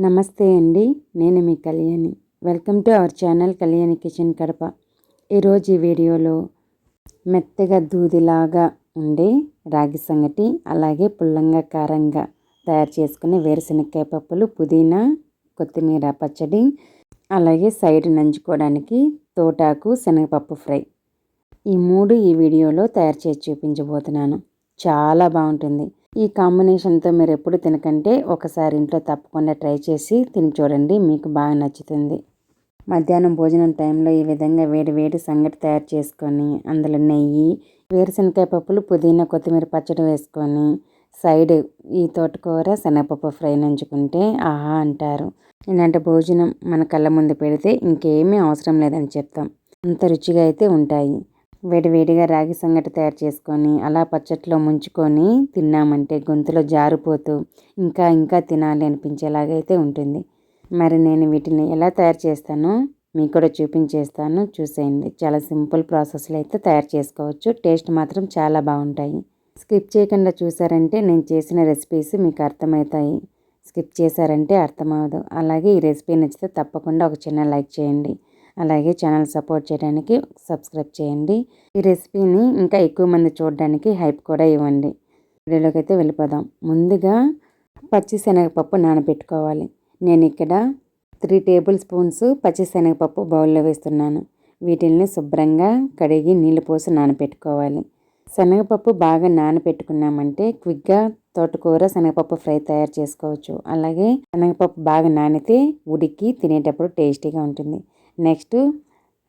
నమస్తే అండి నేను మీ Kalyani. Welcome to our channel Kalyani kitchen Kadapa. ఈరోజు ఈ వీడియోలో మెత్తగా దూదిలాగా ఉండే రాగి సంగటి అలాగే పుల్లంగా కారంగా తయారు చేసుకునే వేరుశనగకాయ పప్పులు పుదీనా కొత్తిమీర పచ్చడి అలాగే సైడ్ నంచుకోవడానికి తోటాకు శనగపప్పు ఫ్రై. ఈ మూడు ఈ వీడియోలో తయారు చేసి చూపించబోతున్నాను. చాలా బాగుంటుంది. ఈ కాంబినేషన్తో మీరు ఎప్పుడు తినకంటే ఒకసారి ఇంట్లో తప్పకుండా ట్రై చేసి తిని చూడండి మీకు బాగా నచ్చుతుంది. మధ్యాహ్నం భోజనం టైంలో ఈ విధంగా వేడి వేడి సంగటి తయారు చేసుకొని అందులో నెయ్యి వేరుశనగకాయ పప్పులు పుదీనా కొత్తిమీర పచ్చడి వేసుకొని సైడ్ ఈ తోటకూర శనగపప్పు ఫ్రై నంచుకుంటే ఆహా అంటారు. ఇలాంటి భోజనం మన కళ్ళ ముందు పెడితే ఇంకేమీ అవసరం లేదని చెప్తాం. అంత రుచిగా అయితే ఉంటాయి. వేడివేడిగా రాగి సంగటి తయారు చేసుకొని అలా పచ్చట్లో ముంచుకొని తిన్నామంటే గొంతులో జారిపోతూ ఇంకా ఇంకా తినాలి అనిపించేలాగైతే ఉంటుంది. మరి నేను వీటిని ఎలా తయారు చేస్తానో మీకు కూడా చూపించేస్తాను. చూసేయండి. చాలా సింపుల్ ప్రాసెస్లో అయితే తయారు చేసుకోవచ్చు. టేస్ట్ మాత్రం చాలా బాగుంటాయి. స్కిప్ చేయకుండా చూసారంటే నేను చేసిన రెసిపీస్ మీకు అర్థమవుతాయి. స్కిప్ చేశారంటే అర్థమవదు అలాగే ఈ రెసిపీ నచ్చితే తప్పకుండా ఒక చిన్న లైక్ చేయండి. అలాగే ఛానల్ సపోర్ట్ చేయడానికి సబ్స్క్రైబ్ చేయండి. ఈ రెసిపీని ఇంకా ఎక్కువ మంది చూడడానికి హైప్ కూడా ఇవ్వండి. వీడియోలోకి అయితే వెళ్ళిపోదాం. ముందుగా పచ్చిశనగపప్పు నానబెట్టుకోవాలి. నేను ఇక్కడ త్రీ టేబుల్ స్పూన్స్ పచ్చిశనగపప్పు బౌల్లో వేస్తున్నాను. వీటిల్ని శుభ్రంగా కడిగి నీళ్ళు పోసి నానబెట్టుకోవాలి. శనగపప్పు బాగా నానబెట్టుకున్నామంటే క్విక్గా తోటకూర శనగపప్పు ఫ్రై తయారు చేసుకోవచ్చు. అలాగే శనగపప్పు బాగా నానితే ఉడికి తినేటప్పుడు టేస్టీగా ఉంటుంది. నెక్స్ట్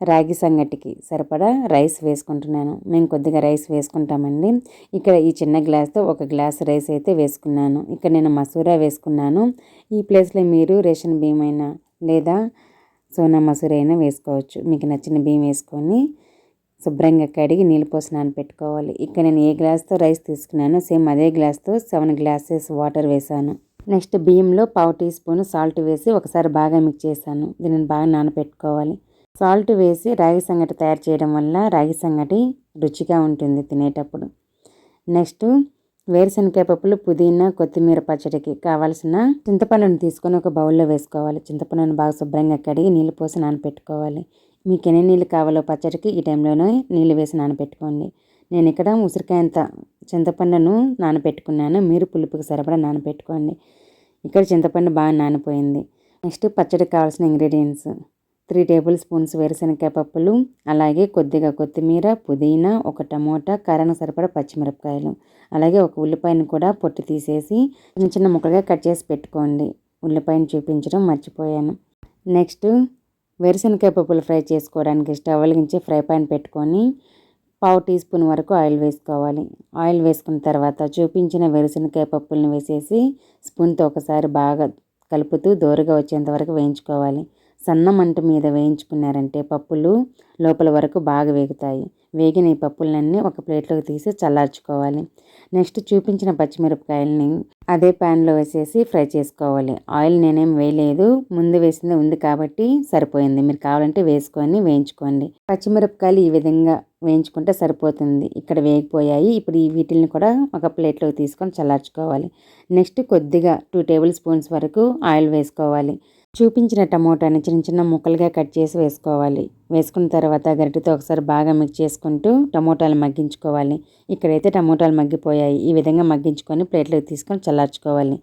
రాగి సంగటికి సరిపడా రైస్ వేసుకుంటున్నాను. మేము కొద్దిగా రైస్ వేసుకుంటామండి. ఇక్కడ ఈ చిన్న గ్లాస్తో ఒక గ్లాస్ రైస్ అయితే వేసుకున్నాను. ఇక్కడ నేను మసూర వేసుకున్నాను. ఈ ప్లేస్లో మీరు రేషన్ బియ్యం అయినా లేదా సోనా మసూర అయినా వేసుకోవచ్చు. మీకు నచ్చిన బియ్యం వేసుకొని శుభ్రంగా కడిగి నీళ్ళు పోసి నానపెట్టుకోవాలి. ఇక్కడ నేను ఏ గ్లాస్తో రైస్ తీసుకున్నానో సేమ్ అదే గ్లాస్తో సెవెన్ గ్లాసెస్ వాటర్ వేసాను నెక్స్ట్ బియ్యంలో పావు టీ స్పూన్ సాల్ట్ వేసి ఒకసారి బాగా మిక్స్ చేశాను. దీనిని బాగా నానపెట్టుకోవాలి సాల్ట్ వేసి రాగి సంగటి తయారు చేయడం వల్ల రాగి సంగటి రుచిగా ఉంటుంది తినేటప్పుడు. నెక్స్ట్ వేరుశనగ పప్పులు పుదీనా కొత్తిమీర పచ్చడికి కావాల్సిన చింతపండును తీసుకొని ఒక బౌల్లో వేసుకోవాలి. చింతపండును బాగా శుభ్రంగా కడిగి నీళ్ళు పోసి నానపెట్టుకోవాలి మీకు ఎన్ని నీళ్ళు కావాలో పచ్చడికి ఈ టైంలోనే నీళ్ళు వేసి నానపెట్టుకోండి నేను ఇక్కడ ఉసిరికాయంత చింతపండును నానబెట్టుకున్నాను. మీరు పులుపుకి సరిపడా నానబెట్టుకోండి. ఇక్కడ చింతపండు బాగా నానిపోయింది. నెక్స్ట్ పచ్చడి కావాల్సిన ఇంగ్రీడియంట్స్. త్రీ టేబుల్ స్పూన్స్ వేరుశనగకాయ పప్పులు అలాగే కొద్దిగా కొత్తిమీర పుదీనా ఒక టమోటా కారానికి సరిపడా పచ్చిమిరపకాయలు. అలాగే ఒక ఉల్లిపాయను కూడా పొట్టు తీసేసి చిన్న చిన్న ముక్కలుగా కట్ చేసి పెట్టుకోండి. ఉల్లిపాయను చూపించడం మర్చిపోయాను. నెక్స్ట్ వేరుశనగకాయ పప్పులు ఫ్రై చేసుకోవడానికి స్టవ్ వెలిగించి ఫ్రై పాన్ పెట్టుకొని పావు టీ స్పూన్ వరకు ఆయిల్ వేసుకోవాలి. ఆయిల్ వేసుకున్న తర్వాత చూపించిన వేరుశనగకాయ పప్పులను వేసేసి స్పూన్తో ఒకసారి బాగా కలుపుతూ దోరగా వచ్చేంత వరకు వేయించుకోవాలి. సన్న మంట మీద వేయించుకున్నారంటే పప్పులు లోపల వరకు బాగా వేగుతాయి. వేగిన ఈ పప్పులన్నీ ఒక ప్లేట్లోకి తీసి చల్లార్చుకోవాలి. నెక్స్ట్ చూపించిన పచ్చిమిరపకాయలని అదే ప్యాన్లో వేసేసి ఫ్రై చేసుకోవాలి. ఆయిల్ నేనేం వేయలేదు. ముందు వేసింది ఉంది కాబట్టి సరిపోయింది. మీరు కావాలంటే వేసుకొని వేయించుకోండి. పచ్చిమిరపకాయలు ఈ విధంగా వేయించుకుంటే సరిపోతుంది. ఇక్కడ వేగిపోయాయి. ఇప్పుడు ఈ వీటిని కూడా ఒక ప్లేట్లోకి తీసుకొని చల్లార్చుకోవాలి. నెక్స్ట్ కొద్దిగా టూ టేబుల్ స్పూన్స్ వరకు ఆయిల్ వేసుకోవాలి. చూపించిన టమోటాని చిన్న చిన్న ముక్కలుగా కట్ చేసి వేసుకోవాలి. వేసుకున్న తర్వాత గరిటెతో ఒకసారి బాగా మిక్స్ చేసుకుంటూ టమోటాలు మగ్గించుకోవాలి. ఇక్కడైతే టమోటాలు మగ్గిపోయాయి. ఈ విధంగా మగ్గించుకొని ప్లేట్లోకి తీసుకొని చల్లార్చుకోవాలి.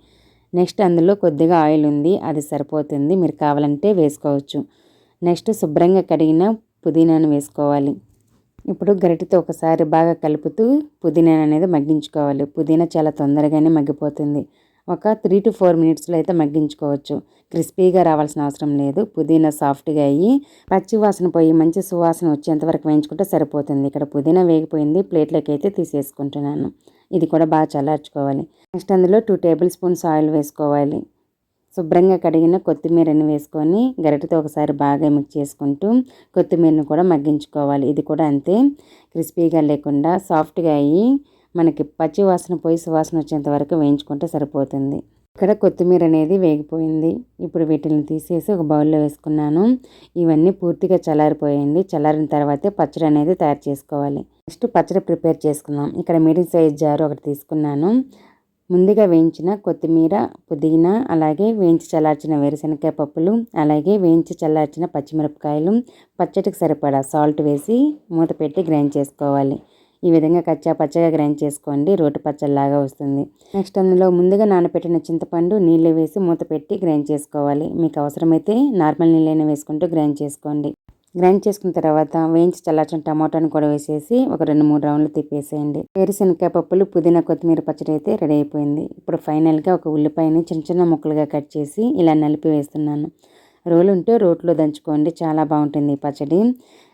నెక్స్ట్ అందులో కొద్దిగా ఆయిల్ ఉంది. అది సరిపోతుంది. మీరు కావాలంటే వేసుకోవచ్చు. నెక్స్ట్ శుభ్రంగా కడిగిన పుదీనాను వేసుకోవాలి. ఇప్పుడు గరిటెతో ఒకసారి బాగా కలుపుతూ పుదీనా అనేది మగ్గించుకోవాలి. పుదీనా చాలా తొందరగానే మగ్గిపోతుంది. ఒక త్రీ టు ఫోర్ మినిట్స్లో అయితే మగ్గించుకోవచ్చు. క్రిస్పీగా రావాల్సిన అవసరం లేదు. పుదీనా సాఫ్ట్గా అయ్యి పచ్చి వాసన పోయి మంచి సువాసన వచ్చేంత వరకు వేయించుకుంటే సరిపోతుంది. ఇక్కడ పుదీనా వేగిపోయింది. ప్లేట్లోకి అయితే తీసేసుకుంటున్నాను. ఇది కూడా బాగా చల్లార్చుకోవాలి. నెక్స్ట్ అందులో టూ టేబుల్ స్పూన్స్ ఆయిల్ వేసుకోవాలి. శుభ్రంగా కడిగిన కొత్తిమీరని వేసుకొని గరిటతో ఒకసారి బాగా మిక్స్ చేసుకుంటూ కొత్తిమీరని కూడా మగ్గించుకోవాలి. ఇది కూడా అంతే. క్రిస్పీగా లేకుండా సాఫ్ట్గా అయ్యి మనకి పచ్చి వాసన పోయి సువాసన వచ్చేంత వరకు వేయించుకుంటే సరిపోతుంది. ఇక్కడ కొత్తిమీర అనేది వేగిపోయింది. ఇప్పుడు వీటిని తీసేసి ఒక బౌల్లో వేసుకున్నాను. ఇవన్నీ పూర్తిగా చల్లారిపోయింది చల్లారిన తర్వాతే పచ్చడి అనేది తయారు చేసుకోవాలి. నెక్స్ట్ పచ్చడి ప్రిపేర్ చేసుకుందాం. ఇక్కడ మీడియం సైజ్ జారు ఒకటి తీసుకున్నాను. ముందుగా వేయించిన కొత్తిమీర పుదీనా అలాగే వేయించి చల్లార్చిన వేరుశనగకాయ పప్పులు అలాగే వేయించి చల్లార్చిన పచ్చిమిరపకాయలు పచ్చడికి సరిపడా సాల్ట్ వేసి మూత పెట్టి గ్రైండ్ చేసుకోవాలి. ఈ విధంగా కచ్చా పచ్చగా గ్రైండ్ చేసుకోండి. రోటి పచ్చడిలాగా వస్తుంది. నెక్స్ట్ అందులో ముందుగా నానబెట్టిన చింతపండు నీళ్ళు వేసి మూత పెట్టి గ్రైండ్ చేసుకోవాలి. మీకు అవసరమైతే నార్మల్ నీళ్ళైనా వేసుకుంటూ గ్రైండ్ చేసుకోండి. గ్రైండ్ చేసుకున్న తర్వాత వేయించి చల్లార్చిన టమాటాను కూడా వేసేసి ఒక రెండు మూడు రౌండ్లు తిప్పేసేయండి. వేరుశనగకాయ పప్పులు పుదీనా కొత్తిమీర పచ్చడి అయితే రెడీ అయిపోయింది. ఇప్పుడు ఫైనల్గా ఒక ఉల్లిపాయని చిన్న చిన్న ముక్కలుగా కట్ చేసి ఇలా నలిపి వేస్తున్నాను. రోలు ఉంటే రోట్లో దంచుకోండి చాలా బాగుంటుంది ఈ పచ్చడి.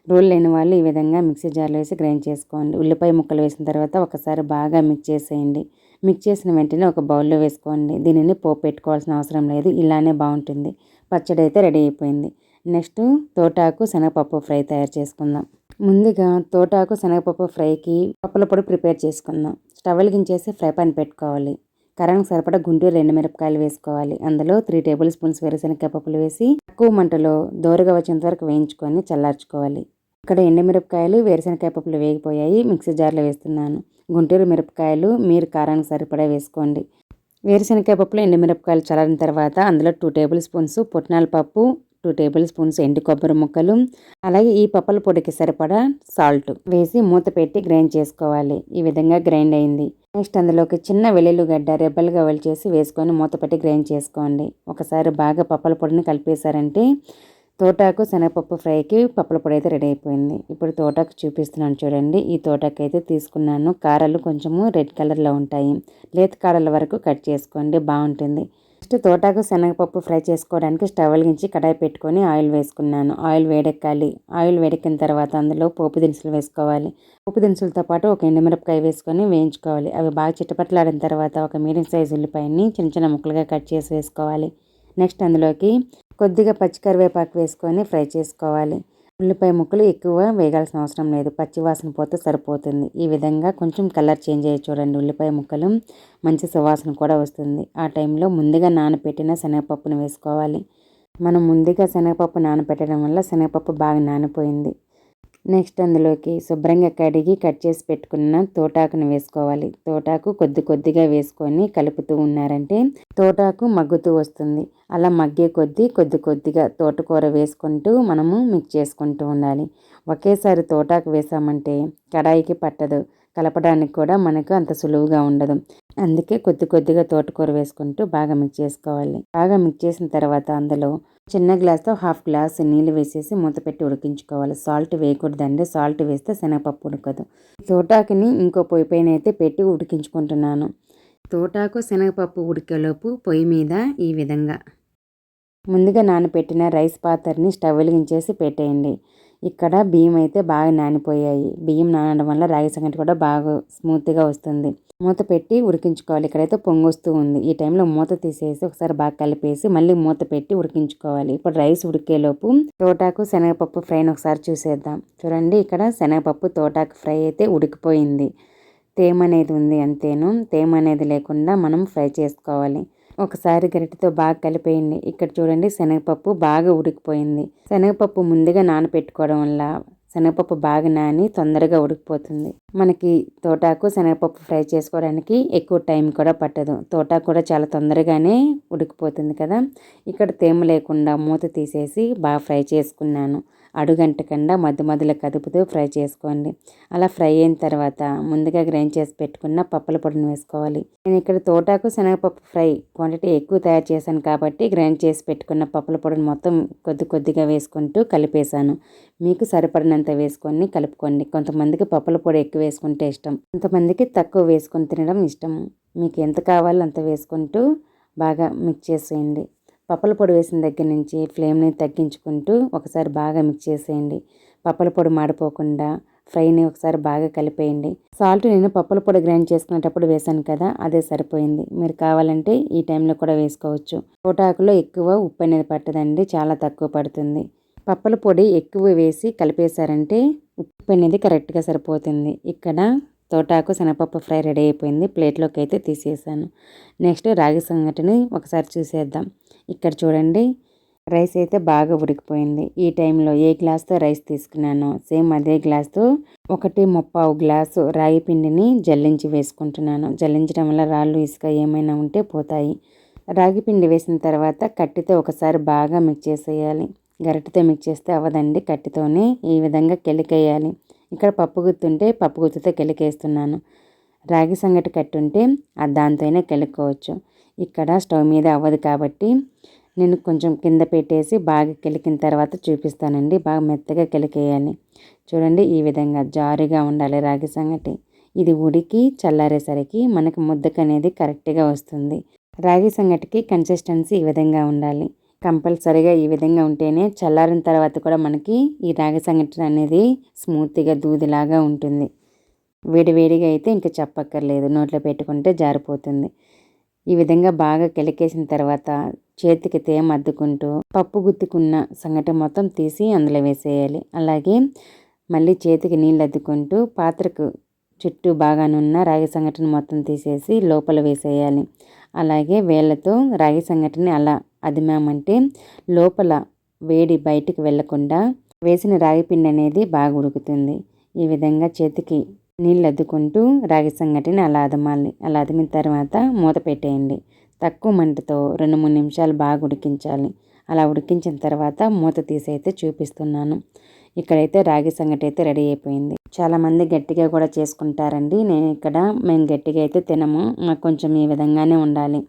రోల్ లేని వాళ్ళు ఈ విధంగా మిక్సీ జార్లో వేసి గ్రైండ్ చేసుకోండి. ఉల్లిపాయ ముక్కలు వేసిన తర్వాత ఒకసారి బాగా మిక్స్ చేసేయండి. మిక్స్ చేసిన వెంటనే ఒక బౌల్లో వేసుకోండి. దీనిని పోపు పెట్టుకోవాల్సిన అవసరం లేదు ఇలానే బాగుంటుంది. పచ్చడి అయితే రెడీ అయిపోయింది. నెక్స్ట్ తోటాకు శనగపప్పు ఫ్రై తయారు చేసుకుందాం. ముందుగా తోటాకు శనగపప్పు ఫ్రైకి పప్పుల పొడి ప్రిపేర్ చేసుకుందాం. స్టవ్ గించేసి ఫ్రై పాన్ పెట్టుకోవాలి. కరెంట్ సరిపడా గుంటూరు రెండు మిరపకాయలు వేసుకోవాలి. అందులో త్రీ టేబుల్ స్పూన్స్ వేరుశనగ పప్పులు వేసి తక్కువ మంటలో దోరగా వచ్చేంత వరకు వేయించుకొని చల్లార్చుకోవాలి. ఇక్కడ ఎండుమిరపకాయలు వేరుశనగకాయ పప్పులు వేగిపోయాయి. మిక్సీ జార్లో వేస్తున్నాను. గుంటూరు మిరపకాయలు మీరు కారానికి సరిపడా వేసుకోండి. వేరుశనగకాయ పప్పులు ఎండుమిరపకాయలు చల్లారిన తర్వాత అందులో టూ టేబుల్ స్పూన్స్ పుట్నాల పప్పు టూ టేబుల్ స్పూన్స్ ఎండు కొబ్బరి ముక్కలు అలాగే ఈ పప్పుల పొడికి సరిపడా సాల్ట్ వేసి మూత పెట్టి గ్రైండ్ చేసుకోవాలి. ఈ విధంగా గ్రైండ్ అయింది. నెక్స్ట్ అందులోకి చిన్న వెల్లుల్లిగడ్డ రెబ్బలుగా చేసి వేసుకొని మూత పెట్టి గ్రైండ్ చేసుకోండి. ఒకసారి బాగా పప్పుల పొడిని కలిపేశారంటే తోటాకు శనగపప్పు ఫ్రైకి పప్పుల పొడి అయితే రెడీ అయిపోయింది. ఇప్పుడు తోటాకు చూపిస్తున్నాను చూడండి. ఈ తోటాకు అయితే తీసుకున్నాను. కారాలు కొంచెము రెడ్ కలర్లో ఉంటాయి. లేత కారాల వరకు కట్ చేసుకోండి. బాగుంటుంది. నెక్స్ట్ తోటాకు శనగపప్పు ఫ్రై చేసుకోవడానికి స్టవ్ వెలిగించి కడాయి పెట్టుకొని ఆయిల్ వేసుకున్నాను. ఆయిల్ వేడెక్కాలి. ఆయిల్ వేడెక్కిన తర్వాత అందులో పోపు దినుసులు వేసుకోవాలి. పోపు దినుసులతో పాటు ఒక ఎండుమిరపకాయ వేసుకొని వేయించుకోవాలి. అవి బాగా చిట్టపట్లాడిన తర్వాత ఒక మీడియం సైజు ఉల్లిపాయని చిన్న చిన్న ముక్కలుగా కట్ చేసి వేసుకోవాలి. నెక్స్ట్ అందులోకి కొద్దిగా పచ్చికరివేపాకు వేసుకొని ఫ్రై చేసుకోవాలి. ఉల్లిపాయ ముక్కలు ఎక్కువ వేగాల్సిన అవసరం లేదు. పచ్చి వాసన పోతే సరిపోతుంది. ఈ విధంగా కొంచెం కలర్ చేంజ్ అయ్యి చూడండి ఉల్లిపాయ ముక్కలు మంచి సువాసన కూడా వస్తుంది. ఆ టైంలో ముందుగా నానబెట్టిన శనగపప్పును వేసుకోవాలి. మనం ముందుగా శనగపప్పు నానబెట్టడం వల్ల శనగపప్పు బాగా నానిపోయింది. నెక్స్ట్ అందులోకి శుభ్రంగా కడిగి కట్ చేసి పెట్టుకున్న తోటాకును వేసుకోవాలి. తోటాకు కొద్ది కొద్దిగా వేసుకొని కలుపుతూ ఉన్నారంటే తోటాకు మగ్గుతూ వస్తుంది. అలా మగ్గే కొద్దీ కొద్ది కొద్దిగా తోటకూర వేసుకుంటూ మనము మిక్స్ చేసుకుంటూ ఉండాలి. ఒకేసారి తోటాకు వేసామంటే కడాయికి పట్టదు. కలపడానికి కూడా మనకు అంత సులువుగా ఉండదు. అందుకే కొద్ది కొద్దిగా తోటకూర వేసుకుంటూ బాగా మిక్స్ చేసుకోవాలి. బాగా మిక్స్ చేసిన తర్వాత అందులో చిన్న గ్లాస్తో హాఫ్ గ్లాస్ నీళ్ళు వేసేసి మూత పెట్టి ఉడికించుకోవాలి. సాల్ట్ వేయకూడదండి. సాల్ట్ వేస్తే శనగపప్పు ఉడకదు. తోటాకుని ఇంకో పొయ్యి పైన అయితే పెట్టి ఉడికించుకుంటున్నాను. తోటాకు శనగపప్పు ఉడికేలోపు పొయ్యి మీద ఈ విధంగా ముందుగా నానబెట్టిన రైస్ పాత్రని స్టవ్ వెలిగించేసి పెట్టేయండి. ఇక్కడ బియ్యం అయితే బాగా నానిపోయాయి. బియ్యం నానడం వల్ల రాగి సంగటి కూడా బాగా స్మూత్గా వస్తుంది. మూత పెట్టి ఉడికించుకోవాలి. ఇక్కడైతే పొంగొస్తూ ఉంది. ఈ టైంలో మూత తీసేసి ఒకసారి బాగా కలిపేసి మళ్ళీ మూత పెట్టి ఉడికించుకోవాలి. ఇప్పుడు రైస్ ఉడికేలోపు తోటాకు శనగపప్పు ఫ్రైని ఒకసారి చూసేద్దాం. చూడండి ఇక్కడ శనగపప్పు తోటాకు ఫ్రై అయితే ఉడికిపోయింది. తేమ అనేది ఉంది అంతేను. తేమ అనేది లేకుండా మనం ఫ్రై చేసుకోవాలి. ఒకసారి గరిటెతో బాగా కలిపేయండి. ఇక్కడ చూడండి శనగపప్పు బాగా ఉడికిపోయింది. శనగపప్పు ముందుగా నానపెట్టుకోవడం వల్ల శనగపప్పు బాగా నాని తొందరగా ఉడికిపోతుంది. మనకి తోటాకు శనగపప్పు ఫ్రై చేసుకోవడానికి ఎక్కువ టైం కూడా పట్టదు. తోటాకు కూడా చాలా తొందరగానే ఉడికిపోతుంది కదా. ఇక్కడ తేమ లేకుండా మూత తీసేసి బాగా ఫ్రై చేసుకున్నాను. అడుగంటకుండా మధ్య మధ్యలో కదుపుతూ ఫ్రై చేసుకోండి. అలా ఫ్రై అయిన తర్వాత ముందుగా గ్రైండ్ చేసి పెట్టుకున్న పప్పుల పొడిని వేసుకోవాలి. నేను ఇక్కడ తోటాకు శనగపప్పు ఫ్రై క్వాంటిటీ ఎక్కువ తయారు చేశాను కాబట్టి గ్రైండ్ చేసి పెట్టుకున్న పప్పుల పొడిని మొత్తం కొద్ది కొద్దిగా వేసుకుంటూ కలిపేశాను. మీకు సరిపడినంత వేసుకొని కలుపుకోండి. కొంతమందికి పప్పుల పొడి ఎక్కువ వేసుకుంటే ఇష్టం. కొంతమందికి తక్కువ వేసుకొని తినడం ఇష్టం. మీకు ఎంత కావాలో అంత వేసుకుంటూ బాగా మిక్స్ చేసేయండి. పప్పల పొడి వేసిన దగ్గర నుంచి ఫ్లేమ్ని తగ్గించుకుంటూ ఒకసారి బాగా మిక్స్ చేసేయండి. పప్పల పొడి మాడిపోకుండా ఫ్రైని ఒకసారి బాగా కలిపేయండి. సాల్ట్ నేను పప్పుల పొడి గ్రైండ్ చేసుకునేటప్పుడు వేసాను కదా అదే సరిపోయింది. మీరు కావాలంటే ఈ టైంలో కూడా వేసుకోవచ్చు. తోటాకులో ఎక్కువ ఉప్పు అనేది పట్టదండి చాలా తక్కువ పడుతుంది. పప్పల పొడి ఎక్కువ వేసి కలిపేశారంటే ఉప్పు అనేది కరెక్ట్గా సరిపోతుంది. ఇక్కడ తోటాకు శనగపప్పు ఫ్రై రెడీ అయిపోయింది. ప్లేట్లోకి అయితే తీసేసాను. నెక్స్ట్ రాగి సంగటిని ఒకసారి చూసేద్దాం. ఇక్కడ చూడండి రైస్ అయితే బాగా ఉడికిపోయింది. ఈ టైంలో ఏ గ్లాస్తో రైస్ తీసుకున్నానో సేమ్ అదే గ్లాస్తో ఒకటి ముప్పావు గ్లాసు రాగి పిండిని జల్లించి వేసుకుంటున్నాను. జల్లించడం వల్ల రాళ్ళు ఇసుక ఏమైనా ఉంటే పోతాయి. రాగి పిండి వేసిన తర్వాత కట్టితో ఒకసారి బాగా మిక్స్ చేసేయాలి. గరిటతో మిక్స్ చేస్తే అవ్వదండి కట్టితోనే ఈ విధంగా కెలికేయాలి. ఇక్కడ పప్పు గుత్తుంటే పప్పు గుత్తుతో కెలికేస్తున్నాను. రాగి సంగటి కట్టుంటే దాంతోనే కెలుక్కోవచ్చు. ఇక్కడ స్టవ్ మీద అవ్వదు కాబట్టి నేను కొంచెం కింద పెట్టేసి బాగా కెలికిన తర్వాత చూపిస్తానండి. బాగా మెత్తగా కెలికేయాలి. చూడండి ఈ విధంగా జారుగా ఉండాలి రాగి సంగటి. ఇది ఉడికి చల్లారేసరికి మనకు ముద్దకు అనేది కరెక్ట్గా వస్తుంది. రాగి సంగటికి కన్సిస్టెన్సీ ఈ విధంగా ఉండాలి. కంపల్సరీగా ఈ విధంగా ఉంటేనే చల్లారిన తర్వాత కూడా మనకి ఈ రాగి సంఘటన అనేది స్మూత్గా దూదిలాగా ఉంటుంది. వేడివేడిగా అయితే ఇంకా చెప్పక్కర్లేదు. నోట్లో పెట్టుకుంటే జారిపోతుంది. ఈ విధంగా బాగా కిలకేసిన తర్వాత చేతికి తేమ అద్దుకుంటూ పప్పు గుత్తుకున్న సంగటి మొత్తం తీసి అందులో వేసేయాలి. అలాగే మళ్ళీ చేతికి నీళ్ళు అద్దుకుంటూ పాత్రకు చుట్టూ బాగానున్న రాగి సంఘటన మొత్తం తీసేసి లోపల వేసేయాలి. అలాగే వేళ్ళతో రాగి సంఘటన అలా అదిమామంటే లోపల వేడి బయటికి వెళ్ళకుండా వేసిన రాగి పిండి అనేది బాగా ఉడుకుతుంది. ఈ విధంగా చేతికి నీళ్ళు అద్దుకుంటూ రాగి సంగటిని అలా అదమాలి. అలా అదిమిన తర్వాత మూత పెట్టేయండి. తక్కువ మంటతో రెండు మూడు నిమిషాలు బాగా ఉడికించాలి. అలా ఉడికించిన తర్వాత మూత తీసి అయితే చూపిస్తున్నాను. ఇక్కడైతే రాగి సంగటి అయితే రెడీ అయిపోయింది. చాలామంది గట్టిగా కూడా చేసుకుంటారండి. నేను ఇక్కడ మేము గట్టిగా అయితే తినము. మాకు కొంచెం ఈ విధంగానే ఉండాలి.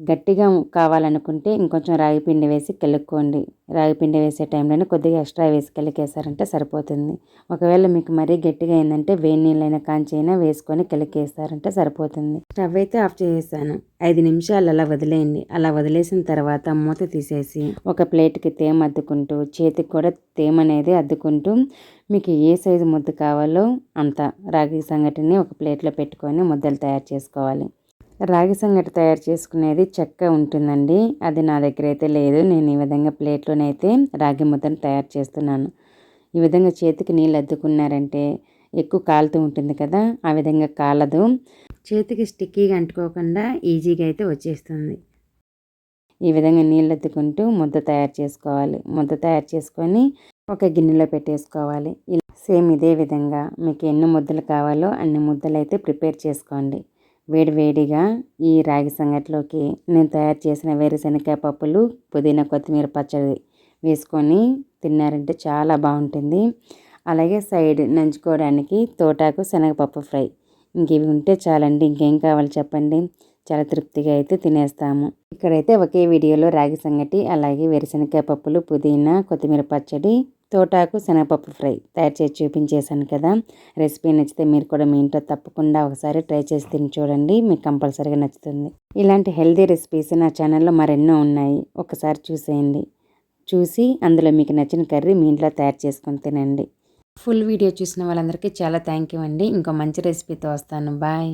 గట్టిగా కావాలనుకుంటే ఇంకొంచెం రాగి పిండి వేసి కలుక్కోండి. రాగి పిండి వేసే టైంలోనే కొద్దిగా ఎక్స్ట్రా వేసి కెలికేసారంటే సరిపోతుంది. ఒకవేళ మీకు మరీ గట్టిగా అయిందంటే వేడి నీళ్ళైనా కాంచైనా వేసుకొని కలికేస్తారంటే సరిపోతుంది. స్టవ్ అయితే ఆఫ్ చేసేసాను. ఐదు నిమిషాలు అలా వదిలేయండి. అలా వదిలేసిన తర్వాత మూత తీసేసి ఒక ప్లేట్కి తేమ అద్దుకుంటూ చేతికి కూడా తేమ అనేది అద్దుకుంటూ మీకు ఏ సైజు ముద్ద కావాలో అంత రాగి సంగటిని ఒక ప్లేట్లో పెట్టుకొని ముద్దలు తయారు చేసుకోవాలి. రాగి సంగటి తయారు చేసుకునేది చెక్క ఉంటుందండి. అది నా దగ్గర అయితే లేదు. నేను ఈ విధంగా ప్లేట్లోనైతే రాగి ముద్దను తయారు చేస్తున్నాను. ఈ విధంగా చేతికి నీళ్ళు అద్దుకున్నారంటే ఎక్కువ కాలుతూ ఉంటుంది కదా ఆ విధంగా కాలదు. చేతికి స్టిక్కీగా అంటుకోకుండా ఈజీగా అయితే వచ్చేస్తుంది. ఈ విధంగా నీళ్ళు అద్దుకుంటూ ముద్ద తయారు చేసుకోవాలి. ముద్ద తయారు చేసుకొని ఒక గిన్నెలో పెట్టేసుకోవాలి. సేమ్ ఇదే విధంగా మీకు ఎన్ని ముద్దలు కావాలో అన్ని ముద్దలు అయితే ప్రిపేర్ చేసుకోండి. వేడివేడిగా ఈ రాగి సంగటిలోకి నేను తయారు చేసిన వేరుశనగకాయ పప్పులు పుదీనా కొత్తిమీర పచ్చడి వేసుకొని తిన్నారంటే చాలా బాగుంటుంది. అలాగే సైడ్ నంచుకోవడానికి తోటాకు శనగపప్పు ఫ్రై. ఇంక ఇవి ఉంటే చాలండి ఇంకేం కావాలి చెప్పండి. చాలా తృప్తిగా అయితే తినేస్తాము. ఇక్కడైతే ఒకే వీడియోలో రాగి సంగటి అలాగే వేరుశనగకాయ పప్పులు పుదీనా కొత్తిమీర పచ్చడి తోటాకు శనగపప్పు ఫ్రై తయారు చేసి చూపించేశాను కదా. రెసిపీ నచ్చితే మీరు కూడా మీ ఇంట్లో తప్పకుండా ఒకసారి ట్రై చేసి తిని చూడండి మీకు కంపల్సరీగా నచ్చుతుంది. ఇలాంటి హెల్దీ రెసిపీస్ నా ఛానల్లో మరెన్నో ఉన్నాయి. ఒకసారి చూసేయండి. చూసి అందులో మీకు నచ్చిన కర్రీ మీ ఇంట్లో తయారు చేసుకొని తినండి. ఫుల్ వీడియో చూసిన వాళ్ళందరికీ చాలా థ్యాంక్ యూ అండి. ఇంకో మంచి రెసిపీతో వస్తాను. బాయ్.